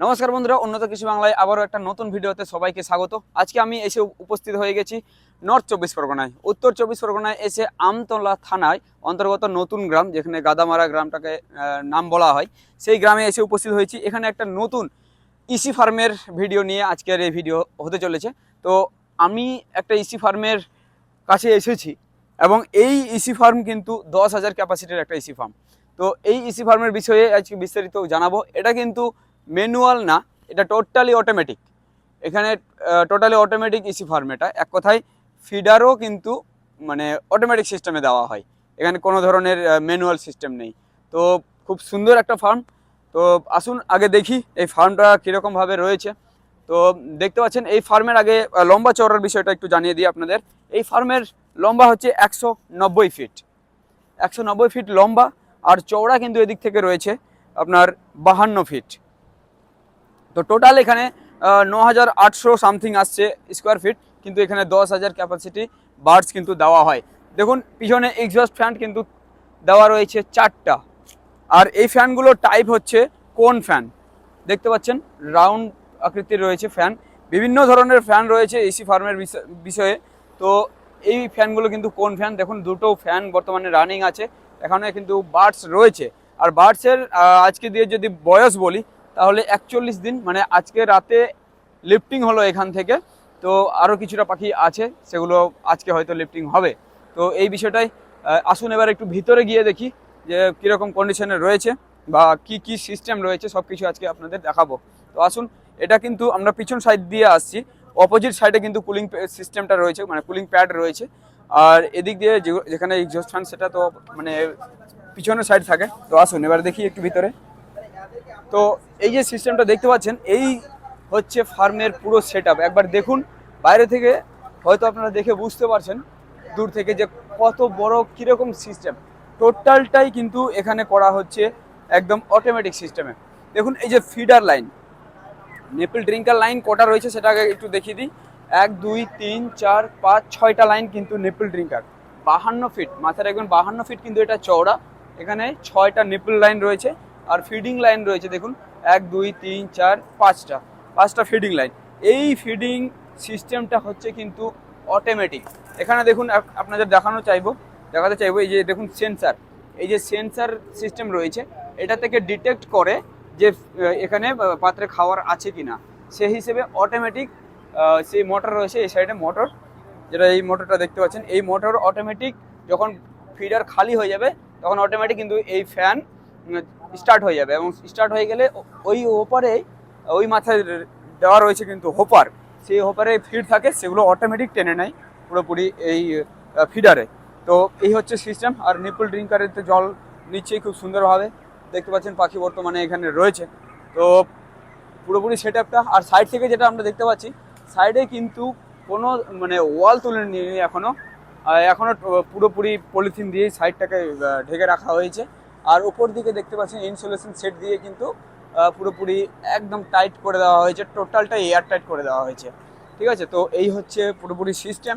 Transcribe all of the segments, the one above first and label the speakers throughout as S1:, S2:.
S1: নমস্কার বন্ধুরা, উন্নত কৃষি বাংলায় আবারও একটা নতুন ভিডিওতে সবাইকে স্বাগত। আজকে আমি এসে উপস্থিত হয়ে গেছি নর্থ চব্বিশ পরগনায়। উত্তর চব্বিশ পরগনায় এসে আমতলা থানায় অন্তর্গত নতুন গ্রাম, যেখানে গাদামারা গ্রামটাকে নাম বলা হয়, সেই গ্রামে এসে উপস্থিত হয়েছি। এখানে একটা নতুন ইসি ফার্মের ভিডিও নিয়ে আজকের এই ভিডিও হতে চলেছে। তো আমি একটা ইসি ফার্মের কাছে এসেছি এবং এই ইসি ফার্ম কিন্তু দশ হাজার ক্যাপাসিটির একটা ইসি ফার্ম। তো এই ইসি ফার্মের বিষয়ে আজকে বিস্তারিত জানাব। এটা কিন্তু ম্যানুয়াল না, এটা টোটালি অটোমেটিক এখানে টোটালি অটোমেটিক ইসি ফার্ম এটা। এক কথায় ফিডারও কিন্তু মানে অটোমেটিক সিস্টেমে দেওয়া হয়। এখানে কোনো ধরনের ম্যানুয়াল সিস্টেম নেই। তো খুব সুন্দর একটা ফার্ম তো আসুন, আগে দেখি এই ফার্মটা কীরকমভাবে রয়েছে। তো দেখতে পাচ্ছেন, এই ফার্মের আগে লম্বা চওড়ার বিষয়টা একটু জানিয়ে দিই আপনাদের। এই ফার্মের লম্বা হচ্ছে একশো নব্বই ফিট একশো নব্বই ফিট লম্বা, আর চওড়া কিন্তু এদিক থেকে রয়েছে আপনার বাহান্ন ফিট তো টোটাল এখানে ন হাজার আটশো সামথিং আসছে স্কোয়ার ফিট কিন্তু এখানে দশ হাজার ক্যাপাসিটি বার্ডস কিন্তু দেওয়া হয়। দেখুন, পিছনে এক্সস্ট ফ্যান কিন্তু দেওয়া রয়েছে চারটা। আর এই ফ্যানগুলো টাইপ হচ্ছে কোন ফ্যান দেখতে পাচ্ছেন রাউন্ড আকৃতির রয়েছে ফ্যান বিভিন্ন ধরনের ফ্যান রয়েছে এসি ফার্মের বিষয়ে তো এই ফ্যানগুলো কিন্তু কোন ফ্যান দেখুন, দুটো ফ্যান বর্তমানে রানিং আছে। এখানে কিন্তু বার্ডস রয়েছে। আর বার্ডসের আজকে দিয়ে যদি বয়স বলি তাহলে একচল্লিশ দিন মানে আজকে রাতে লিফটিং হলো এখান থেকে। তো আরও কিছুটা পাখি আছে, সেগুলো আজকে হয়তো লিফটিং হবে। তো এই বিষয়টাই আসুন এবার একটু ভিতরে গিয়ে দেখি যে কীরকম কন্ডিশনে রয়েছে বা কি কি সিস্টেম রয়েছে সব কিছু আজকে আপনাদের দেখাবো। তো আসুন, এটা কিন্তু আমরা পিছন সাইড দিয়ে আসছি। অপোজিট সাইডে কিন্তু কুলিং সিস্টেমটা রয়েছে মানে কুলিং প্যাড রয়েছে। আর এদিক দিয়ে যেখানে এক্সস্ট সেটা তো মানে পিছনের সাইড থাকে। তো আসুন, এবার দেখি একটু ভিতরে। তো এই যে সিস্টেমটা দেখতে পাচ্ছেন, এই হচ্ছে ফার্মের পুরো সেট একবার দেখুন, বাইরে থেকে হয়তো আপনারা দেখে বুঝতে পারছেন দূর থেকে যে কত বড় কীরকম সিস্টেম টোটালটাই কিন্তু এখানে করা হচ্ছে একদম অটোমেটিক সিস্টেমে দেখুন, এই যে feeder line nipple drinker line কটা রয়েছে সেটা আগে একটু দেখিয়ে দিই। এক, দুই, তিন, চার, পাঁচ, ছয়টা লাইন কিন্তু নেপল ড্রিঙ্কার বাহান্ন ফিট মাথায় রাখবেন বাহান্ন ফিট কিন্তু এটা চওড়া। এখানে ছয়টা নিপল লাইন রয়েছে। আর ফিডিং লাইন রয়েছে, দেখুন, এক, দুই, তিন, চার, পাঁচটা পাঁচটা ফিডিং লাইন এই ফিডিং সিস্টেমটা হচ্ছে কিন্তু অটোমেটিক এখানে দেখুন, আপ- আপনাদের দেখানো চাইব, দেখাতে চাইব, এই যে দেখুন সেন্সার এই যে সেন্সার সিস্টেম রয়েছে, এটা থেকে ডিটেক্ট করে যে এখানে পাত্রে খাওয়ার আছে কি না সেই হিসেবে অটোমেটিক সেই মোটর রয়েছে, এই সাইডে মোটর যেটা এই মোটরটা দেখতে পাচ্ছেন, এই মোটর অটোমেটিক যখন ফিডার খালি হয়ে যাবে, তখন অটোমেটিক কিন্তু এই ফ্যান স্টার্ট হয়ে যাবে এবং স্টার্ট হয়ে গেলে ওই ওপারে ওই মাথায় দেওয়া রয়েছে কিন্তু হোপার সেই হোপারে ফিড থাকে সেগুলো অটোমেটিক টেনে নেয় পুরোপুরি এই ফিডারে তো এই হচ্ছে সিস্টেম আর নিপুল ড্রিঙ্কারের তো জল নিচ্ছেই খুব সুন্দরভাবে। দেখতে পাচ্ছেন পাখি বর্তমানে এখানে রয়েছে। তো পুরোপুরি সেট আপটা আর সাইড থেকে যেটা আমরা দেখতে পাচ্ছি সাইডে কিন্তু কোনো মানে ওয়াল তুলে নিয়ে এখনও আহ, এখনও টো- পুরোপুরি পলিথিন দিয়ে সাইডটাকে ঢেকে রাখা হয়েছে। আর ওপর দিকে দেখতে পাচ্ছেন ইনসুলেশন সেট দিয়ে কিন্তু পুরোপুরি একদম টাইট করে দেওয়া হয়েছে টোটালটা এয়ার টাইট করে দেওয়া হয়েছে। ঠিক আছে? তো এই হচ্ছে পুরোপুরি সিস্টেম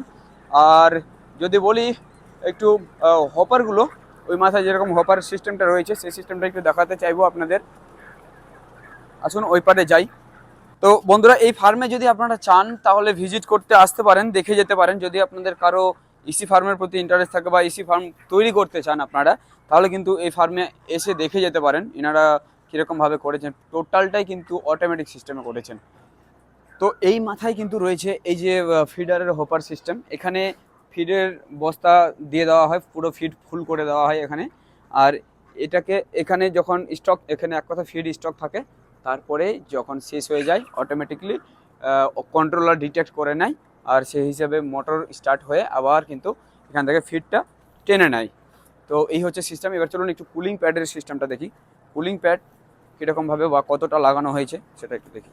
S1: আর যদি বলি একটু হপারগুলো ওই মাথায় যেরকম হপার সিস্টেমটা রয়েছে, সেই সিস্টেমটা একটু দেখাতে চাইব আপনাদের। আসুন ওই পারে যাই। তো বন্ধুরা, এই ফার্মে যদি আপনারা চান, তাহলে ভিজিট করতে আসতে পারেন, দেখে যেতে পারেন। যদি আপনাদের কারও ইসি ফার্মের প্রতি ইন্টারেস্ট থাকে বা ইসি ফার্ম তৈরি করতে চান আপনারা তাহলে কিন্তু এই ফার্মে এসে দেখে যেতে পারেন। এনারা কীরকমভাবে করেছেন। টোটালটাই কিন্তু অটোমেটিক সিস্টেমে করেছেন। তো এই মাথায় কিন্তু রয়েছে এই যে ফিডারের হোপার সিস্টেম এখানে ফিডের বস্তা দিয়ে দেওয়া হয়, পুরো ফিড ফুল করে দেওয়া হয় এখানে। আর এটাকে এখানে যখন স্টক এখানে এক কথা ফিড স্টক থাকে, তারপরে যখন শেষ হয়ে যায় অটোমেটিকলি কন্ট্রোলার ডিটেক্ট করে নেয়। আর সেই হিসাবে মোটর স্টার্ট হয়ে আবার কিন্তু এখান থেকে ফিডটা টেনে নেয়। তো এই হচ্ছে সিস্টেম এবার চলুন একটু কুলিং প্যাডের সিস্টেমটা দেখি। কুলিং প্যাড কীরকমভাবে বা কতটা লাগানো হয়েছে সেটা একটু দেখি।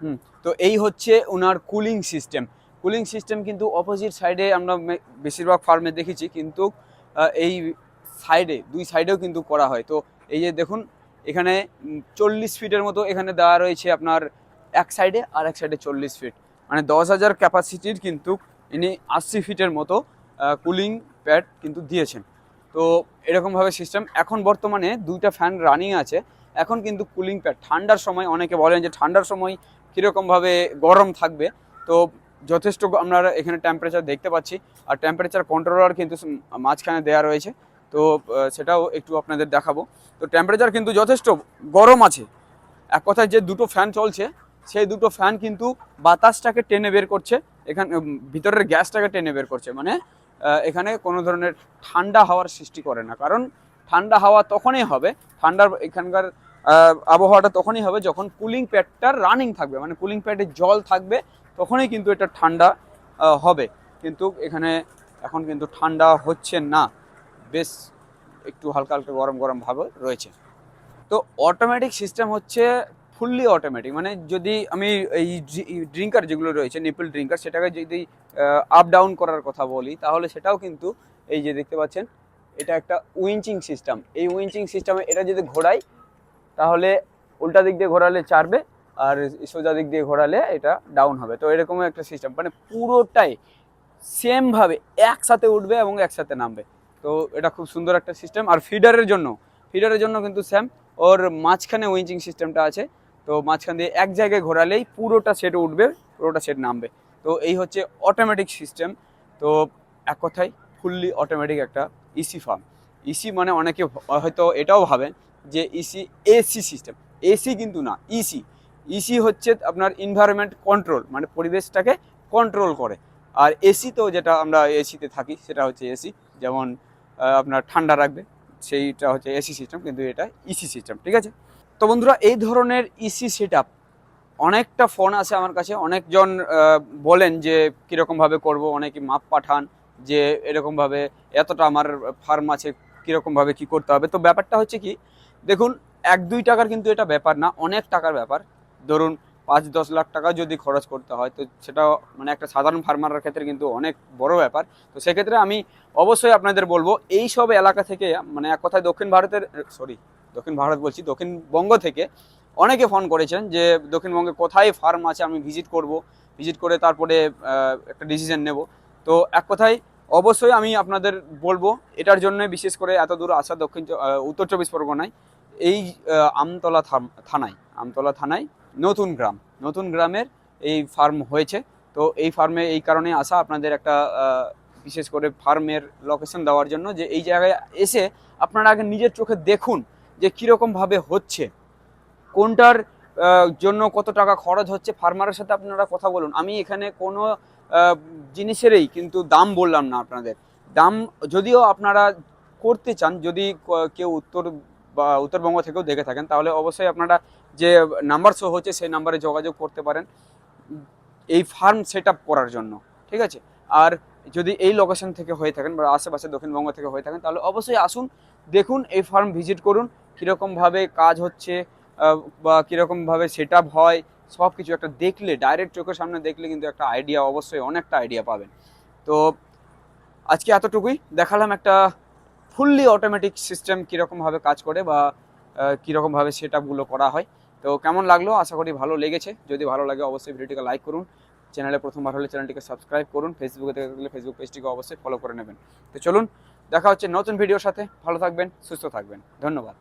S1: হুম, তো এই হচ্ছে ওনার কুলিং সিস্টেম কুলিং সিস্টেম কিন্তু অপোজিট সাইডে আমরা বেশিরভাগ ফার্মে দেখেছি, কিন্তু এই সাইডে দুই সাইডেও কিন্তু করা হয়। তো এই যে দেখুন, এখানে চল্লিশ ফিটের মতো এখানে দেওয়া রয়েছে আপনার এক সাইডে আর এক সাইডে চল্লিশ ফিট মানে দশ হাজার ক্যাপাসিটির কিন্তু ইনি আশি ফিটের মতো কুলিং প্যাড কিন্তু দিয়েছেন। তো এরকমভাবে সিস্টেম এখন বর্তমানে দুইটা ফ্যান রানিং আছে। এখন কিন্তু কুলিং প্যাড ঠান্ডার সময় অনেকে বলেন যে ঠান্ডার সময় কীরকমভাবে গরম থাকবে। তো যথেষ্ট আমরা এখানে টেম্পারেচার দেখতে পাচ্ছি। আর টেম্পারেচার কন্ট্রোলার কিন্তু মাঝখানে দেওয়া রয়েছে। তো সেটাও একটু আপনাদের দেখাবো। তো টেম্পারেচার কিন্তু যথেষ্ট গরম আছে। এক কথায় যে দুটো ফ্যান চলছে, সেই দুটো ফ্যান কিন্তু বাতাসটাকে টেনে বের করছে। এখানে ভিতরের গ্যাসটাকে টেনে বের করছে। মানে এখানে কোনো ধরনের ঠান্ডা হাওয়ার সৃষ্টি করে না। কারণ ঠান্ডা হাওয়া তখনই হবে, ঠান্ডার এখানকার আবহাওয়াটা তখনই হবে যখন কুলিং প্যাডটার রানিং থাকবে মানে কুলিং প্যাডে জল থাকবে, তখনই কিন্তু এটা ঠান্ডা হবে। কিন্তু এখানে এখন কিন্তু ঠান্ডা হচ্ছে না। বেশ একটু হালকা হালকা গরম গরম রয়েছে। তো অটোমেটিক সিস্টেম হচ্ছে ফুললি অটোমেটিক মানে যদি আমি এই ড্রিঙ্কার যেগুলো রয়েছে নিপল ড্রিঙ্কার সেটাকে যদি আপ ডাউন করার কথা বলি, তাহলে সেটাও কিন্তু এই যে দেখতে পাচ্ছেন, এটা একটা উইঞ্চিং সিস্টেম এই উইঞ্চিং সিস্টেমে এটা যদি ঘোরাই, তাহলে উল্টা দিক দিয়ে ঘোরালে চারবে, আর সোজা দিক দিয়ে ঘোরালে এটা ডাউন হবে। তো এরকমই একটা সিস্টেম মানে পুরোটাই সেমভাবে একসাথে উঠবে এবং একসাথে নামবে। তো এটা খুব সুন্দর একটা সিস্টেম আর ফিডারের জন্য ফিডারের জন্য কিন্তু সেম ওর মাঝখানে উইঞ্চিং সিস্টেমটা আছে, তো মাঝখান দিয়ে এক জায়গায় ঘোরালেই পুরোটা সেট উঠবে, পুরোটা সেট নামবে। তো এই হচ্ছে অটোমেটিক সিস্টেম তো এক কথায় ফুললি অটোমেটিক একটা ইসি ফার্ম ইসি মানে অনেকে হয়তো এটাও ভাবেন যে ইসি এসি সিস্টেম এসি কিন্তু না ইসি ইসি হচ্ছে আপনার এনভায়রনমেন্ট কন্ট্রোল মানে পরিবেশটাকে কন্ট্রোল করে। আর এসি তো যেটা আমরা এসিতে থাকি, সেটা হচ্ছে এসি যেমন আপনার ঠান্ডা রাখবে, সেইটা হচ্ছে এসি সিস্টেম কিন্তু এটা ইসি সিস্টেম ঠিক আছে? তো বন্ধুরা, এই ধরনের ইসি সেট অনেকটা ফোন আছে আমার কাছে। অনেকজন বলেন যে কীরকমভাবে করব, অনেকে মাপ পাঠান যে এরকমভাবে এতটা আমার ফার্ম আছে কীরকমভাবে কি করতে হবে। তো ব্যাপারটা হচ্ছে কি, দেখুন, এক দুই টাকার কিন্তু এটা ব্যাপার না, অনেক টাকার ব্যাপার। ধরুন, পাঁচ দশ লাখ টাকা যদি খরচ করতে হয়, তো সেটা মানে একটা সাধারণ ফার্মারের ক্ষেত্রে কিন্তু অনেক বড় ব্যাপার। তো সেক্ষেত্রে আমি অবশ্যই আপনাদের বলব, এই সব এলাকা থেকে মানে এক কথায় দক্ষিণ ভারতের সরি দক্ষিণ ভারত বলছি দক্ষিণবঙ্গ থেকে অনেকে ফোন করেছেন যে, দক্ষিণবঙ্গে কোথায় ফার্ম আছে? আমি ভিজিট করব। ভিজিট করে তারপরে একটা ডিসিশন নেব। তো এক কথায়, অবশ্যই আমি আপনাদের বলব, এটার জন্য বিশেষ করে এত দূর আসা দক্ষিণ উত্তর চব্বিশ পরগনায়। এই আমতলা থানায় আমতলা থানায় নতুন গ্রাম, নতুন গ্রামের এই ফার্ম হয়েছে। তো এই ফার্মে এই কারণে আসা আপনাদের একটা বিশেষ করে ফার্মের লোকেশন দেওয়ার জন্য যে, এই জায়গায় এসে আপনারা আগে নিজের চোখে দেখুন যে, কীরকমভাবে হচ্ছে। কোনটার জন্য কত টাকা খরচ হচ্ছে? ফার্মারের সাথে আপনারা কথা বলুন। আমি এখানে কোনো জিনিসেরই কিন্তু দাম বললাম না আপনাদের। দাম, যদিও আপনারা করতে চান, যদি কেউ উত্তর বা উত্তরবঙ্গ থেকেও দেখে থাকেন, তাহলে অবশ্যই আপনারা যে নাম্বার শো হচ্ছে, সেই নাম্বারে যোগাযোগ করতে পারেন। এই ফার্ম সেট করার জন্য, ঠিক আছে? আর যদি এই লোকেশন থেকে হয়ে থাকেন বা আশেপাশে দক্ষিণবঙ্গ থেকে হয়ে থাকেন, তাহলে অবশ্যই আসুন, দেখুন, এই ফার্ম ভিজিট করুন, কীরকমভাবে কাজ হচ্ছে বা কীরকমভাবে সেট হয় সব কিছু একটা দেখলে ডাইরেক্ট চোখের সামনে দেখলে কিন্তু একটা আইডিয়া অবশ্যই অনেকটা আইডিয়া পাবেন। তো আজকে এতটুকুই, দেখালাম একটা ফুললি অটোমেটিক সিস্টেম কীরকমভাবে কাজ করে বা কীরকমভাবে সেট আপগুলো করা হয়। তো কেমন লাগল? আশা করি ভালো লেগেছে। যদি ভালো লাগে, অবশ্যই ভিডিওটিকে লাইক করুন। চ্যানেলে প্রথমবার হলে চ্যানেলটিকে সাবস্ক্রাইব করুন। ফেসবুকে থেকে থাকলে ফেসবুক পেজটিকে অবশ্যই ফলো করে নেবেন। তো চলুন, দেখা হচ্ছে নতুন ভিডিওর সাথে। ভালো থাকবেন, সুস্থ থাকবেন। ধন্যবাদ।